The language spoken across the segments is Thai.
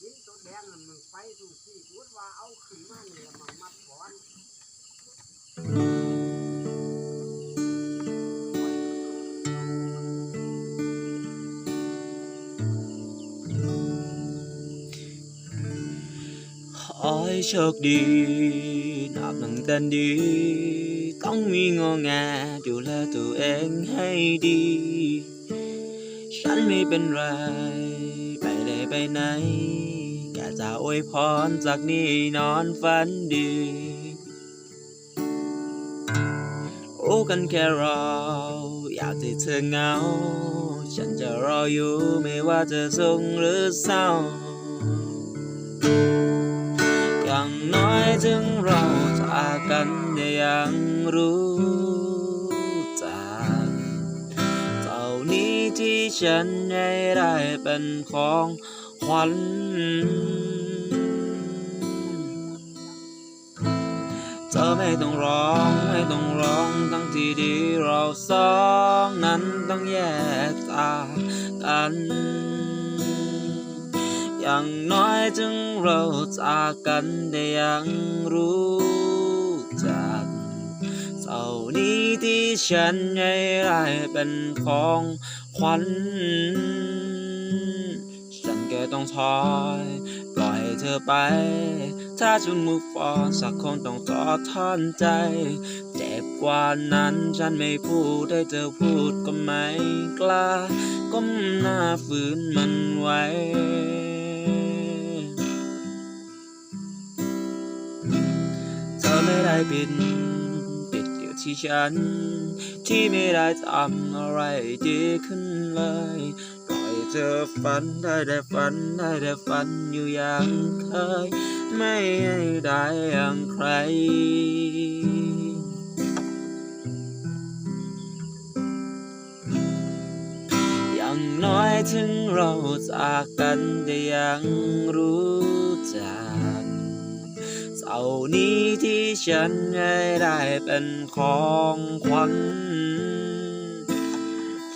กินตัวแดงนั่นมันไปสู่ที่พูดว่าเอาขึ้นมาเนี่ยมันมัดก่อนขอให้โชคดีนับตั้งแต่ดีต้องมีงอ ไปไปไหนแค่จะอวยพรจากนี้นอนฝันดีโอ้กันแค่เรา อยากให้เธอเหงา ฉันจะรออยู่ไม่ว่าจะสุขหรือเศร้า อย่างน้อยถึงเราจากกันได้ยังรู้ ฉันได้ได้เป็นของขวัญเธอไม่ต้องร้องไม่ต้องร้องทั้งที่ดีเราสองนั้นต้องแยกจากกันอย่างน้อยถึงเราจากกันได้ยังรู้จักเท่านี้ที่ฉันได้ได้เป็นของ ขวัญฉันแค่ต้องถอยปล่อยเธอไป ถ้าจะ move on สักคนต้องท้อทอนใจ เจ็บกว่านั้นฉันไม่พูดให้เธอพูดก็ไม่กล้า ก้มหน้าฝืนมันไว้เธอไม่ได้ปิดปิดอยู่ ที่ฉัน ที่ไม่ได้ทำอะไรดีขึ้นเลยปล่อยเธอฝันได้แต่ฝันได้แต่ฝันอยู่อย่างเคย ไม่ให้ได้อย่างใครอย่างน้อยถึงเราจากกันได้ยังรู้จัก เสานี้ที่ฉันได้ได้เป็นของขวัญ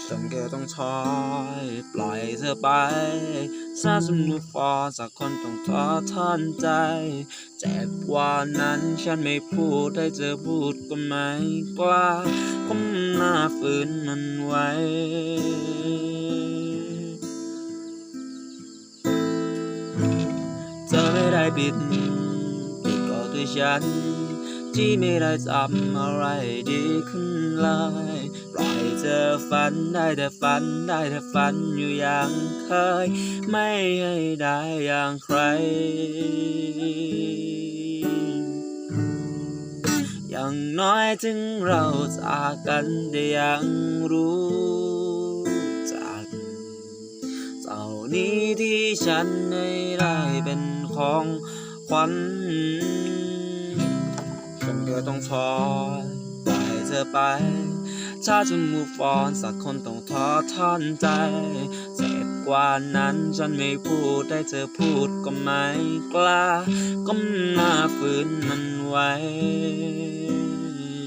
ฉันแค่ต้องถอยปล่อยเธอไปถ้าสมมติฟอสักคนต้องท้อทอนใจ เจ็บว่านั้นฉันไม่พูดให้เธอพูดก็ไม่กล้าก้มหน้าฝืนมันไว้เธอไม่ได้ปิด ปิดก็ด้วยฉัน ที่ไม่ได้ทำอะไรดีขึ้นเลยปล่อยเธอฝันได้แต่ฝันได้แต่ฝันอยู่อย่างเคย ไม่ให้ได้อย่างใคร อย่างน้อยถึงเราจากกันได้ยังรู้จักเท่านี้ที่ฉันได้ได้เป็นของขวัญ ก็ต้องถอปล่อยเธอไป ถ้าจะ move on สักคนต้องท้อทอนใจ เจ็บกว่านั้นฉันไม่พูดให้เธอพูดก็ไม่กล้าก้มาฝืนมันไว้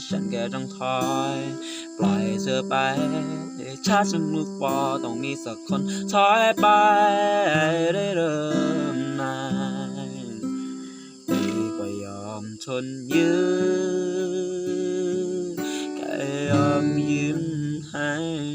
ฉันแค่ต้องถอย ปล่อยเธอไปถ้าจะ move on ต้องมีสักคนถอยไปได้เริ่มใหม่ thuần như cái âm ยิ้ m hay